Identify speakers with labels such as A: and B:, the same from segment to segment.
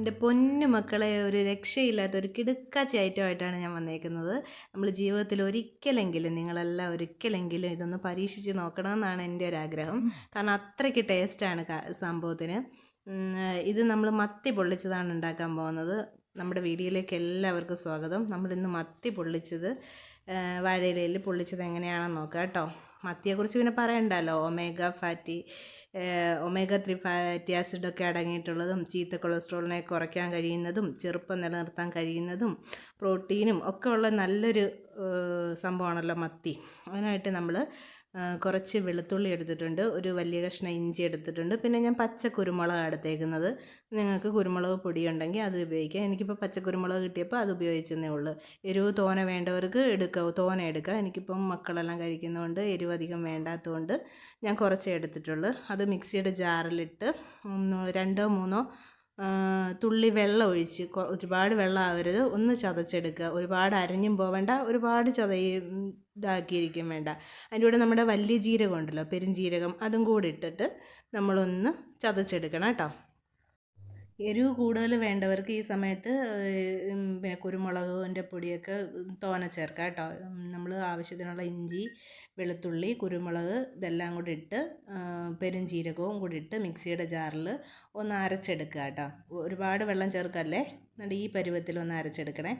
A: എന്റെ പൊന്നു മക്കളെ ഒരു രക്ഷയില്ലാത്ത ഒരു കിടുക്കാച്ചി ഐറ്റമായിട്ടാണ് ഞാൻ വന്നേക്കുന്നത്. നമ്മൾ ജീവിതത്തിൽ ഒരിക്കലെങ്കിലും നിങ്ങളെല്ലാം ഒരിക്കലെങ്കിലും ഇതൊന്ന് പരീക്ഷിച്ച് നോക്കണമെന്നാണ് എന്റെ ഒരു ആഗ്രഹം. കാരണം അത്രയ്ക്ക് ടേസ്റ്റാണ് സംഭവത്തിന്. ഇത് നമ്മൾ മത്തി പൊള്ളിച്ചതാണ് ഉണ്ടാക്കാൻ പോകുന്നത്. നമ്മുടെ വീഡിയോയിലേക്ക് എല്ലാവർക്കും സ്വാഗതം. നമ്മളിന്ന് മത്തി പൊള്ളിച്ചത് വാഴയിലയിൽ പൊള്ളിച്ചത് എങ്ങനെയാണെന്ന് നോക്കാം കേട്ടോ. മത്തിയെക്കുറിച്ച് പിന്നെ പറയണ്ടല്ലോ. Omega fatty. Omega three fatty ആസിഡൊക്കെ അടങ്ങിയിട്ടുള്ളതും ചീത്ത കൊളസ്ട്രോളിനെ കുറയ്ക്കാൻ കഴിയുന്നതും ചെറുപ്പം നിലനിർത്താൻ കഴിയുന്നതും പ്രോട്ടീനും ഒക്കെ ഉള്ള നല്ലൊരു സംഭവമാണല്ലോ മത്തി. അതിനായിട്ട് നമ്മൾ കുറച്ച് വെളുത്തുള്ളി എടുത്തിട്ടുണ്ട് ഒരു വലിയ കഷ്ണം ഇഞ്ചി എടുത്തിട്ടുണ്ട് പിന്നെ ഞാൻ പച്ച കുരുമുളക് എടുത്തേക്കുന്നത്. നിങ്ങൾക്ക് കുരുമുളക് പൊടി ഉണ്ടെങ്കിൽ അത് ഉപയോഗിക്കാം. എനിക്കിപ്പോൾ പച്ച കുരുമുളക് കിട്ടിയപ്പോൾ അത് ഉപയോഗിച്ചെന്നേ ഉള്ളൂ. എരിവ് തോന വേണ്ടവർക്ക് എടുക്കാം തോന എടുക്കാം. എനിക്കിപ്പം മക്കളെല്ലാം കഴിക്കുന്നതുകൊണ്ട് എരിവ് അധികം വേണ്ടാത്തതുകൊണ്ട് ഞാൻ കുറച്ചേ എടുത്തിട്ടുള്ളൂ. അത് മിക്സിയുടെ ജാറിലിട്ട് രണ്ടോ മൂന്നോ തുള്ളി വെള്ളം ഒഴിച്ച് ഒരുപാട് വെള്ളം ആവരുത്. ഒന്ന് ചതച്ചെടുക്കുക. ഒരുപാട് അരഞ്ഞും പോവേണ്ട. ഒരുപാട് ചതയും ഇതാക്കിയിരിക്കും വേണ്ട. അതിന്റെ കൂടെ നമ്മുടെ വലിയ ജീരകം ഉണ്ടല്ലോ പെരും ജീരകം അതും കൂടി ഇട്ടിട്ട് നമ്മളൊന്ന് ചതച്ചെടുക്കണം കേട്ടോ. എരിവ് കൂടുതൽ വേണ്ടവർക്ക് ഈ സമയത്ത് പിന്നെ കുരുമുളകിന്റെ പൊടിയൊക്കെ തോന ചേർക്കാം കേട്ടോ. നമ്മൾ ആവശ്യത്തിനുള്ള ഇഞ്ചി വെളുത്തുള്ളി കുരുമുളക് ഇതെല്ലാം കൂടി ഇട്ട് പെരുംജീരകവും കൂടി ഇട്ട് മിക്സിയുടെ ജാറിൽ ഒന്ന് അരച്ചെടുക്കുക കേട്ടോ. ഒരുപാട് വെള്ളം ചേർക്കല്ലേ? എന്നിട്ട് ഈ പരുവത്തിൽ ഒന്ന് അരച്ചെടുക്കണേ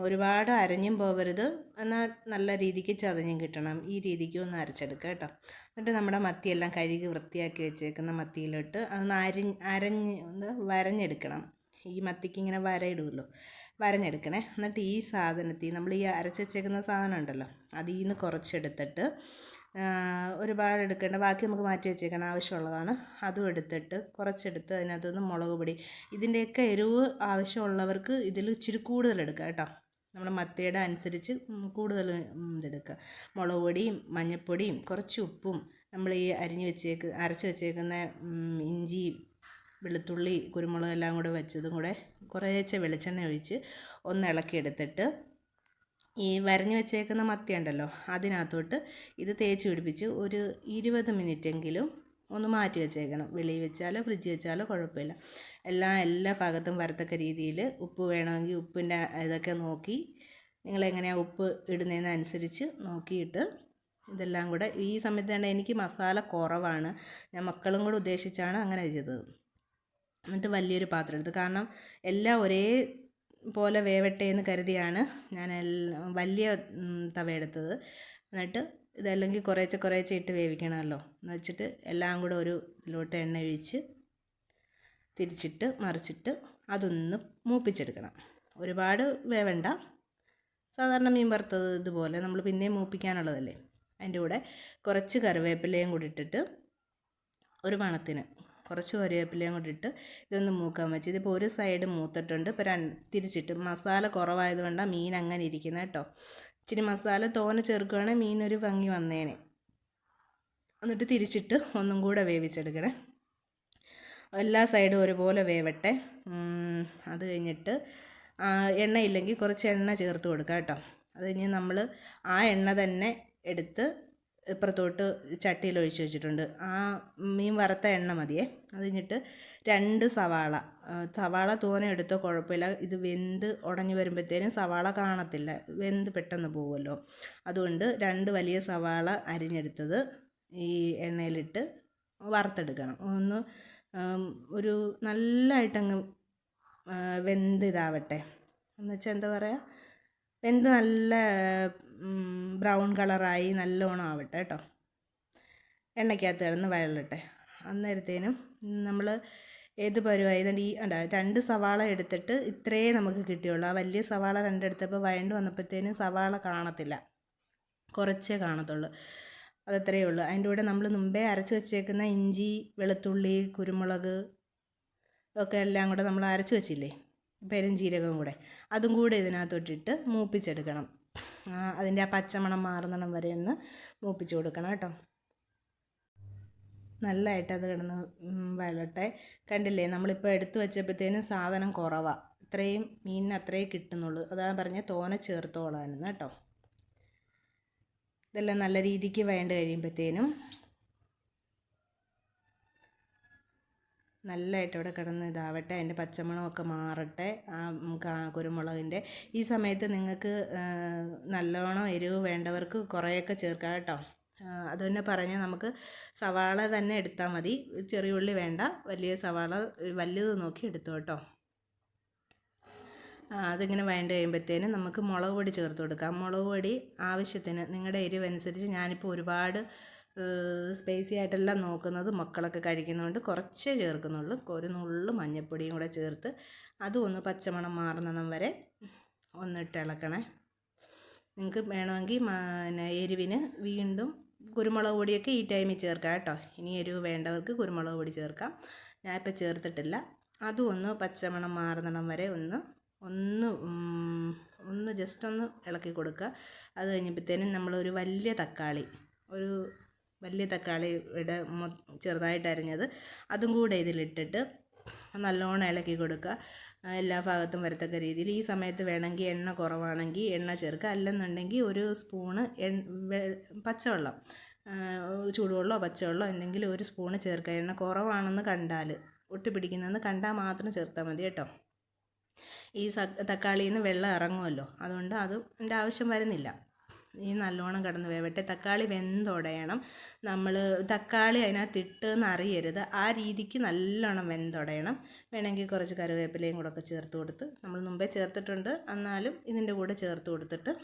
A: ഒരുപാട് അരഞ്ഞും പോകരുത് എന്നാൽ നല്ല രീതിക്ക് ചതഞ്ഞും കിട്ടണം. ഈ രീതിക്ക് ഒന്ന് അരച്ചെടുക്കുക കേട്ടോ. എന്നിട്ട് നമ്മുടെ മത്തിയെല്ലാം കഴുകി വൃത്തിയാക്കി വെച്ചേക്കുന്ന മത്തിയിലിട്ട് അതൊന്ന് അരി അരഞ്ഞ് വരഞ്ഞെടുക്കണം. ഈ മത്തിക്ക് ഇങ്ങനെ വരയിടുമല്ലോ വരഞ്ഞെടുക്കണേ. എന്നിട്ട് ഈ സാധനത്തിൽ നമ്മൾ ഈ അരച്ച് വെച്ചേക്കുന്ന സാധനം ഉണ്ടല്ലോ. അതിൽ നിന്ന് കുറച്ചെടുത്തിട്ട് ഒരുപാട് എടുക്കേണ്ട ബാക്കി നമുക്ക് മാറ്റി വെച്ചേക്കണം ആവശ്യമുള്ളതാണ്. അതും എടുത്തിട്ട് കുറച്ചെടുത്ത് അതിനകത്തുനിന്ന് മുളക് പൊടി. ഇതിന്റെയൊക്കെ എരിവ് ആവശ്യമുള്ളവർക്ക് ഇതിൽ ഇച്ചിരി കൂടുതൽ എടുക്കുക കേട്ടോ. നമ്മുടെ മത്തയുടെ അനുസരിച്ച് കൂടുതൽ ഇതെടുക്കുക മുളക് പൊടിയും മഞ്ഞൾപ്പൊടിയും കുറച്ച് ഉപ്പും നമ്മൾ ഈ അരിഞ്ഞ് വെച്ചേക്ക് അരച്ച് വെച്ചേക്കുന്ന ഇഞ്ചി വെളുത്തുള്ളി കുരുമുളക് എല്ലാം കൂടെ വെച്ചതും കൂടെ കുറേശ്ശെ വെളിച്ചെണ്ണ ഒഴിച്ച് ഒന്ന് ഇളക്കിയെടുത്തിട്ട് ഈ വരഞ്ഞു വെച്ചേക്കുന്ന മത്തി ഉണ്ടല്ലോ അതിനകത്തോട്ട് ഇത് തേച്ച് പിടിപ്പിച്ച് ഒരു ഇരുപത് മിനിറ്റെങ്കിലും ഒന്ന് മാറ്റി വെച്ചേക്കണം. വെളിയിൽ വെച്ചാലോ ഫ്രിഡ്ജ് വെച്ചാലോ കുഴപ്പമില്ല. എല്ലാം എല്ലാ ഭാഗത്തും വരത്തക്ക രീതിയിൽ ഉപ്പ് വേണമെങ്കിൽ ഉപ്പിന്റെ ഇതൊക്കെ നോക്കി നിങ്ങൾ നിങ്ങളെങ്ങനെയാണ് ഉപ്പ് ഇടുന്നതിനനുസരിച്ച് നോക്കിയിട്ട് ഇതെല്ലാം കൂടെ. ഈ സമയത്ത് തന്നെ എനിക്ക് മസാല കുറവാണ്. ഞാൻ മക്കളും കൂടെ ഉദ്ദേശിച്ചാണ് അങ്ങനെ ചെയ്തത്. എന്നിട്ട് വലിയൊരു പാത്രം എടുത്ത്. കാരണം എല്ലാം ഒരേ പോലെ വേവട്ടെ എന്ന് കരുതിയാണ് ഞാൻ വലിയ തവ എടുത്തത്. എന്നിട്ട് ഇതല്ലെങ്കിൽ കുറേച്ചെ കുറേച്ചെ ഇട്ട് വേവിക്കണമല്ലോ. എന്ന് വെച്ചിട്ട് എല്ലാം കൂടെ ഒരു ഇതിലോട്ട് എണ്ണ ഒഴിച്ച് തിരിച്ചിട്ട് മറിച്ചിട്ട് അതൊന്ന് മൂപ്പിച്ചെടുക്കണം. ഒരുപാട് വേവണ്ട. സാധാരണ മീൻ വറുത്തത് ഇതുപോലെ നമ്മൾ പിന്നെയും മൂപ്പിക്കാനുള്ളതല്ലേ. അതിന്റെ കൂടെ കുറച്ച് കറിവേപ്പിലയും കൂടി ഇട്ടിട്ട് ഒരു മണത്തിന് കുറച്ച് കറിവേപ്പിലയും കൂടി ഇട്ട് ഇതൊന്ന് മൂക്കാൻ വെച്ച്. ഇതിപ്പോൾ ഒരു സൈഡ് മൂത്തിട്ടുണ്ട്. ഇപ്പോൾ രണ്ട് തിരിച്ചിട്ട് മസാല കുറവായതുകൊണ്ടാണ് മീൻ അങ്ങനെ ഇരിക്കുന്നത് കേട്ടോ ഇച്ചിരി മസാല തോനെ ചേർക്കുകയാണെങ്കിൽ മീൻ ഒരു ഭംഗി വന്നേനെ. എന്നിട്ട് തിരിച്ചിട്ട് ഒന്നും കൂടെ വേവിച്ചെടുക്കണേ. എല്ലാ സൈഡും ഒരുപോലെ വേവട്ടെ. അത് കഴിഞ്ഞിട്ട് എണ്ണ എണ്ണയില്ലെങ്കിൽ കുറച്ച് എണ്ണ ചേർത്ത് കൊടുക്കാം കേട്ടോ അത് കഴിഞ്ഞ് നമ്മൾ ആ എണ്ണ തന്നെ എടുത്ത് ഇപ്പുറത്തോട്ട് ചട്ടിയിൽ ഒഴിച്ച് വെച്ചിട്ടുണ്ട്. ആ മീൻ വറുത്ത എണ്ണ മതിയേ. അത് കഴിഞ്ഞിട്ട് രണ്ട് സവാള. സവാള തോനെ എടുത്തോ കുഴപ്പമില്ല. ഇത് വെന്ത് ഉടഞ്ഞു വരുമ്പോഴത്തേനും സവാള കാണത്തില്ല. വെന്ത് പെട്ടെന്ന് പോകുമല്ലോ. അതുകൊണ്ട് രണ്ട് വലിയ സവാള അരിഞ്ഞെടുത്തത് ഈ എണ്ണയിലിട്ട് വറുത്തെടുക്കണം. ഒന്ന് ഒരു നല്ലതായിട്ടങ്ങ് ആ, വെന്ത് ഇതാവട്ടെ. എന്നുവെച്ചാൽ എന്താ പറയുക വെന്ത് നല്ല ബ്രൗൺ കളറായി നല്ലോണം ആവട്ടെ കേട്ടോ. എണ്ണയ്ക്കകത്ത് കിടന്ന് വഴലട്ടെ. അന്നേരത്തേനും നമ്മൾ ഏത് പരുവായി ഇതുകൊണ്ട് ഈ അല്ല രണ്ട് സവാള എടുത്തിട്ട് ഇത്രയേ നമുക്ക് കിട്ടിയുള്ളൂ. ആ വലിയ സവാള രണ്ടെടുത്തപ്പോൾ വഴണ്ട് വന്നപ്പോഴത്തേനും സവാള കാണത്തില്ല. കുറച്ചേ കാണത്തുള്ളൂ. അതത്രയേ ഉള്ളൂ. അതിന്റെ കൂടെ നമ്മൾ മുമ്പേ അരച്ച് വെച്ചേക്കുന്ന ഇഞ്ചി വെളുത്തുള്ളി കുരുമുളക് ഒക്കെ എല്ലാം കൂടെ നമ്മൾ അരച്ച് വെച്ചില്ലേ? പെരുംജീരകവും കൂടെ. അതും കൂടെ ഇതിനകത്തോട്ടിട്ട് മൂപ്പിച്ചെടുക്കണം. അതിന്റെ ആ പച്ചമണം മാറുന്നണം വരെ ഒന്ന് മൂപ്പിച്ച് കൊടുക്കണം കേട്ടോ. നല്ലതായിട്ട് അത് കിടന്ന് വയലട്ടെ. കണ്ടില്ലേ നമ്മളിപ്പോൾ എടുത്തു വെച്ചപ്പോഴത്തേനും സാധനം കുറവാണ് ഇത്രയും മീനിന് അത്രയേ കിട്ടുന്നുള്ളൂ. അതാണ് പറഞ്ഞ തോനെ ചേർത്തോളാനെന്ന് കേട്ടോ. ഇതെല്ലാം നല്ല രീതിക്ക് വേണ്ട കഴിയുമ്പോഴത്തേനും നല്ലതായിട്ട് ഇവിടെ കിടന്ന് ഇതാവട്ടെ അതിന്റെ പച്ചമണമൊക്കെ മാറട്ടെ ആ കുരുമുളകിന്റെ. ഈ സമയത്ത് നിങ്ങൾക്ക് നല്ലോണം എരിവ് വേണ്ടവർക്ക് കുറേയൊക്കെ ചേർക്കാം കേട്ടോ. അതുതന്നെ അത് തന്നെ പറഞ്ഞാൽ നമുക്ക് സവാള തന്നെ എടുത്താൽ മതി. ചെറിയ ഉള്ളി വേണ്ട വലിയ സവാള വലുത് നോക്കി എടുത്തു കേട്ടോ. അതിങ്ങനെ വേണ്ട കഴിയുമ്പോഴത്തേനും നമുക്ക് മുളക് പൊടി ചേർത്ത് കൊടുക്കാം. മുളക് പൊടി ആവശ്യത്തിന് നിങ്ങളുടെ എരിവനുസരിച്ച് ഞാനിപ്പോൾ ഒരുപാട് സ്പൈസി ആയിട്ടെല്ലാം നോക്കുന്നത് മക്കളൊക്കെ കഴിക്കുന്നതുകൊണ്ട് കുറച്ചേ ചേർക്കുന്നുള്ളൂ. ഒരു നുള്ളു മഞ്ഞൾപ്പൊടിയും കൂടെ ചേർത്ത് അതും ഒന്ന് പച്ചമണം മാറുന്നതും വരെ ഒന്നിട്ട് ഇളക്കണേ. നിങ്ങൾക്ക് വേണമെങ്കിൽ പിന്നെ എരിവിന് വീണ്ടും കുരുമുളക് പൊടിയൊക്കെ ഈ ടൈമിൽ ചേർക്കാം കേട്ടോ. ഇനി എരിവ് വേണ്ടവർക്ക് കുരുമുളക് പൊടി ചേർക്കാം. ഞാനിപ്പോൾ ചേർത്തിട്ടില്ല. അതും ഒന്ന് പച്ചമണം മാറുന്നിടം വരെ ഒന്ന് ഒന്ന് ഒന്ന് ജസ്റ്റ് ഒന്ന് ഇളക്കി കൊടുക്കുക. അത് കഴിഞ്ഞപ്പോഴത്തേനും നമ്മളൊരു വലിയ തക്കാളി ഒരു വലിയ തക്കാളിയുടെ ചെറുതായിട്ട് അരിഞ്ഞത്. അതും കൂടെ ഇതിലിട്ടിട്ട് നല്ലോണം ഇളക്കി കൊടുക്കുക. എല്ലാ ഭാഗത്തും വരത്തക്ക രീതിയിൽ. ഈ സമയത്ത് വേണമെങ്കിൽ എണ്ണ കുറവാണെങ്കിൽ എണ്ണ ചേർക്കുക. അല്ലെന്നുണ്ടെങ്കിൽ ഒരു സ്പൂണ് എൺ പച്ചവെള്ളം. ചൂടുവെള്ളമോ പച്ചവെള്ളമോ എന്തെങ്കിലും ഒരു സ്പൂണ് ചേർക്കുക. എണ്ണ കുറവാണെന്ന് കണ്ടാൽ ഒട്ടി പിടിക്കുന്നതെന്ന് കണ്ടാൽ മാത്രം ചേർത്താൽ മതി കേട്ടോ. ഈ തക്കാളിയിൽ നിന്ന് വെള്ളം ഇറങ്ങുമല്ലോ. അതുകൊണ്ട് അത് അതിന്റെ ആവശ്യം വരുന്നില്ല. ഈ നല്ലോണം കിടന്ന് വേവട്ടെ. തക്കാളി വെന്തുടയണം. നമ്മൾ തക്കാളി അതിനകത്ത് ഇട്ടെന്ന് അറിയരുത് ആ രീതിക്ക് നല്ലോണം വെന്തുടയണം. വേണമെങ്കിൽ കുറച്ച് കറിവേപ്പിലയും കൂടെ ഒക്കെ ചേർത്ത് കൊടുത്ത് നമ്മൾ മുമ്പേ ചേർത്തിട്ടുണ്ട്. എന്നാലും ഇതിന്റെ കൂടെ ചേർത്ത് കൊടുത്തിട്ട്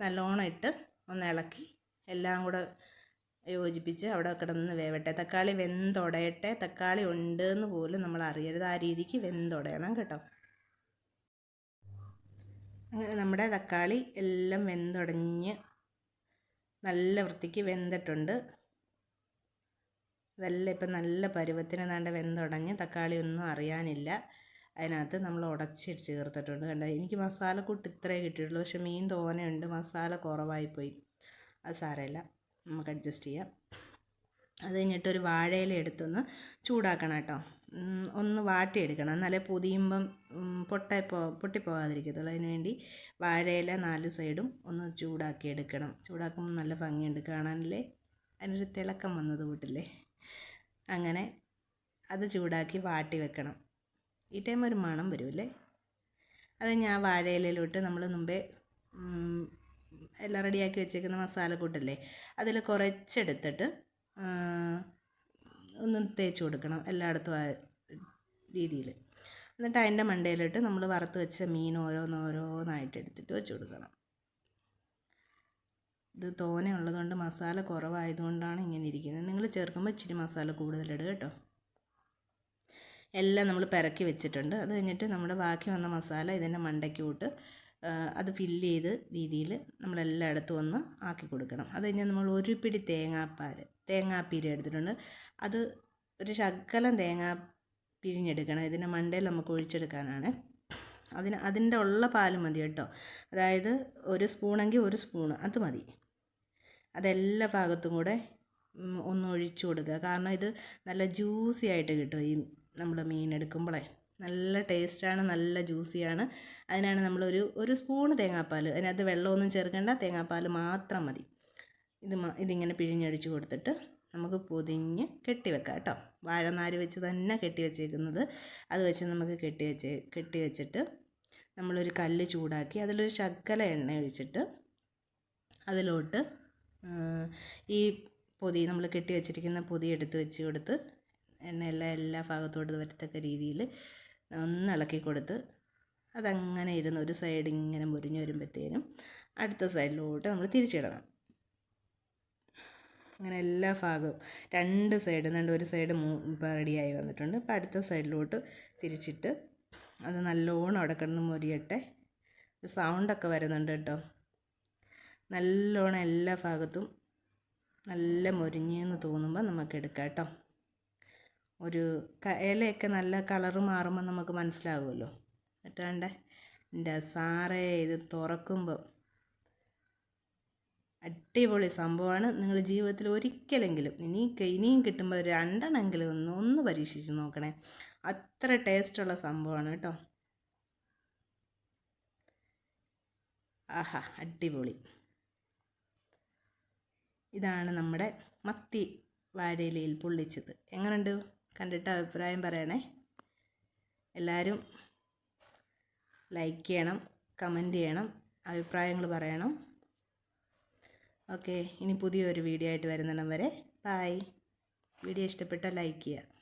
A: നല്ലോണം ഇട്ട് ഒന്ന് ഇളക്കി എല്ലാം കൂടെ യോജിപ്പിച്ച് അവിടെ കിടന്ന് വേവട്ടെ. തക്കാളി വെന്തുടയട്ടെ. തക്കാളി ഉണ്ട് എന്ന് പോലും നമ്മൾ അറിയരുത്. ആ രീതിക്ക് വെന്തുടയണം കേട്ടോ. അങ്ങനെ നമ്മുടെ തക്കാളി എല്ലാം വെന്തുടഞ്ഞ് നല്ല വൃത്തിക്ക് വെന്തിട്ടുണ്ട്. ഇതെല്ലാം ഇപ്പം നല്ല പരുവത്തിന് നാണ്ട വെന്തുടഞ്ഞ് തക്കാളി ഒന്നും അറിയാനില്ല. അതിനകത്ത് നമ്മൾ ഉടച്ച് ചേർത്തിട്ടുണ്ട്. കണ്ടോ? എനിക്ക് മസാലക്കൂട്ട് ഇത്രേ കിട്ടിയിട്ടുള്ളൂ. പക്ഷെ മീൻ തോനെയുണ്ട്. മസാല കുറവായിപ്പോയി. അത് സാരമില്ല. നമുക്ക് അഡ്ജസ്റ്റ് ചെയ്യാം. അത് കഴിഞ്ഞിട്ടൊരു വാഴയില എടുത്തൊന്ന് ചൂടാക്കണം കേട്ടോ. ഒന്ന് വാട്ടിയെടുക്കണം. എന്നാലേ പൊതിയുമ്പം പൊട്ട പൊട്ടിപ്പോകാതിരിക്കത്തുള്ളൂ. അതിന് വേണ്ടി വാഴയില നാല് സൈഡും ഒന്ന് ചൂടാക്കി എടുക്കണം ചൂടാക്കുമ്പോൾ നല്ല ഭംഗിയുണ്ട് കാണാനല്ലേ? അതിനൊരു തിളക്കം വന്നത് കൂട്ടില്ലേ അങ്ങനെ അത് ചൂടാക്കി വാട്ടി വെക്കണം. ഈ ടൈം ഒരു മണം വരുമല്ലേ? അത് ഞാൻ വാഴയിലയിലോട്ട് നമ്മൾ മുമ്പേ എല്ലാം റെഡിയാക്കി വെച്ചേക്കുന്ന മസാല കൂട്ടല്ലേ അതിൽ കുറച്ചെടുത്തിട്ട് ഒന്ന് തേച്ച് കൊടുക്കണം എല്ലായിടത്തും ആ രീതിയിൽ. എന്നിട്ട് അതിന്റെ മണ്ടയിലിട്ട് നമ്മൾ വറുത്ത് വെച്ച മീൻ ഓരോന്നോരോന്നായിട്ട് എടുത്തിട്ട് വെച്ച് കൊടുക്കണം. ഇത് തോനെ ഉള്ളതുകൊണ്ട് മസാല കുറവായതുകൊണ്ടാണ് ഇങ്ങനെ ഇരിക്കുന്നത്. നിങ്ങൾ ചേർക്കുമ്പോൾ ഇച്ചിരി മസാല കൂടുതലിടുക കേട്ടോ. എല്ലാം നമ്മൾ പിറക്കി വെച്ചിട്ടുണ്ട്. അത് കഴിഞ്ഞിട്ട് നമ്മുടെ ബാക്കി വന്ന മസാല ഇതിന്റെ മണ്ടയ്ക്ക് വിട്ട് അത് ഫില്ല് ചെയ്ത് രീതിയിൽ നമ്മളെല്ലായിടത്തും ഒന്ന് ആക്കി കൊടുക്കണം. അത് കഴിഞ്ഞാൽ നമ്മൾ ഒരു പിടി തേങ്ങാപ്പാൽ തേങ്ങാപ്പീര എടുത്തിട്ടുണ്ട്. അത് ഒരു ശകലം തേങ്ങാ പിഴിഞ്ഞെടുക്കണം ഇതിന്റെ മണ്ടയിൽ നമുക്ക് ഒഴിച്ചെടുക്കാനാണ്. അതിന് അതിന്റെ ഉള്ള പാൽ മതി കേട്ടോ. അതായത് ഒരു സ്പൂണെങ്കിൽ ഒരു സ്പൂണ് അത് മതി. അതെല്ലാ ഭാഗത്തും കൂടെ ഒന്ന് ഒഴിച്ചു കൊടുക്കുക. കാരണം ഇത് നല്ല ജ്യൂസി ആയിട്ട് കിട്ടും ഈ നമ്മൾ മീൻ എടുക്കുമ്പോഴേ നല്ല ടേസ്റ്റാണ് നല്ല ജ്യൂസിയാണ്. അതിനാണ് നമ്മളൊരു ഒരു സ്പൂണ് തേങ്ങാപ്പാൽ അതിനകത്ത് വെള്ളമൊന്നും ചേർക്കേണ്ട തേങ്ങാപ്പാൽ മാത്രം മതി. ഇത് ഇതിങ്ങനെ പിഴിഞ്ഞൊഴിച്ച് കൊടുത്തിട്ട് നമുക്ക് പൊതിഞ്ഞ് കെട്ടിവെക്കാം കേട്ടോ. വാഴനാര് വെച്ച് തന്നെ കെട്ടി വെച്ചേക്കുന്നത്. അത് വെച്ച് നമുക്ക് കെട്ടി വെച്ച് കെട്ടി വെച്ചിട്ട് നമ്മളൊരു കല്ല് ചൂടാക്കി അതിലൊരു ശകല എണ്ണ ഒഴിച്ചിട്ട് അതിലോട്ട് ഈ പൊതി നമ്മൾ കെട്ടി വെച്ചിരിക്കുന്ന പൊതി എടുത്ത് വെച്ച് കൊടുത്ത് എണ്ണയെല്ലാം എല്ലാ ഭാഗത്തോട്ട് വരത്തക്ക രീതിയിൽ ഒന്ന് ഇളക്കി കൊടുത്ത് അതങ്ങനെ ഇരുന്ന് ഒരു സൈഡ് ഇങ്ങനെ മുരിഞ്ഞ് വരുമ്പോഴത്തേനും അടുത്ത സൈഡിലോട്ട് നമ്മൾ തിരിച്ചിടണം. അങ്ങനെ എല്ലാ ഭാഗവും രണ്ട് സൈഡ് നിന്നുണ്ട് ഒരു സൈഡ് റെഡിയായി വന്നിട്ടുണ്ട്. ഇപ്പോൾ അടുത്ത സൈഡിലോട്ട് തിരിച്ചിട്ട് അത് നല്ലോണം അവിടെ കിടന്ന് മുരിയട്ടെ. സൗണ്ടൊക്കെ വരുന്നുണ്ട് കേട്ടോ. നല്ലോണം എല്ലാ ഭാഗത്തും നല്ല മുരിഞ്ഞെന്ന് തോന്നുമ്പോൾ നമുക്ക് എടുക്കാം കേട്ടോ. ഒരു ഇലയൊക്കെ നല്ല കളറ് മാറുമ്പോൾ നമുക്ക് മനസ്സിലാകുമല്ലോ എന്നിട്ടാണ്ട് എന്റെ സാറേ ഇത് തുറക്കുമ്പോൾ അടിപൊളി സംഭവമാണ്. നിങ്ങൾ ജീവിതത്തിൽ ഒരിക്കലെങ്കിലും ഇനി ഇനിയും കിട്ടുമ്പോൾ രണ്ടെണ്ണമെങ്കിലും ഒന്ന് ഒന്ന് പരീക്ഷിച്ച് നോക്കണേ. അത്ര ടേസ്റ്റുള്ള സംഭവമാണ് കേട്ടോ. ആഹാ അടിപൊളി. ഇതാണ് നമ്മുടെ മത്തി വാഴയിലയിൽ പൊള്ളിച്ചത്. എങ്ങനെയുണ്ട് കണ്ടിട്ട് അഭിപ്രായം പറയണേ. എല്ലാവരും ലൈക്ക് ചെയ്യണം കമന്റ് ചെയ്യണം അഭിപ്രായങ്ങൾ പറയണം. ഓക്കെ ഇനി പുതിയൊരു വീഡിയോ ആയിട്ട് വരുന്നിടം വരെ. ബായ് വീഡിയോ ഇഷ്ടപ്പെട്ടാൽ ലൈക്ക് ചെയ്യുക.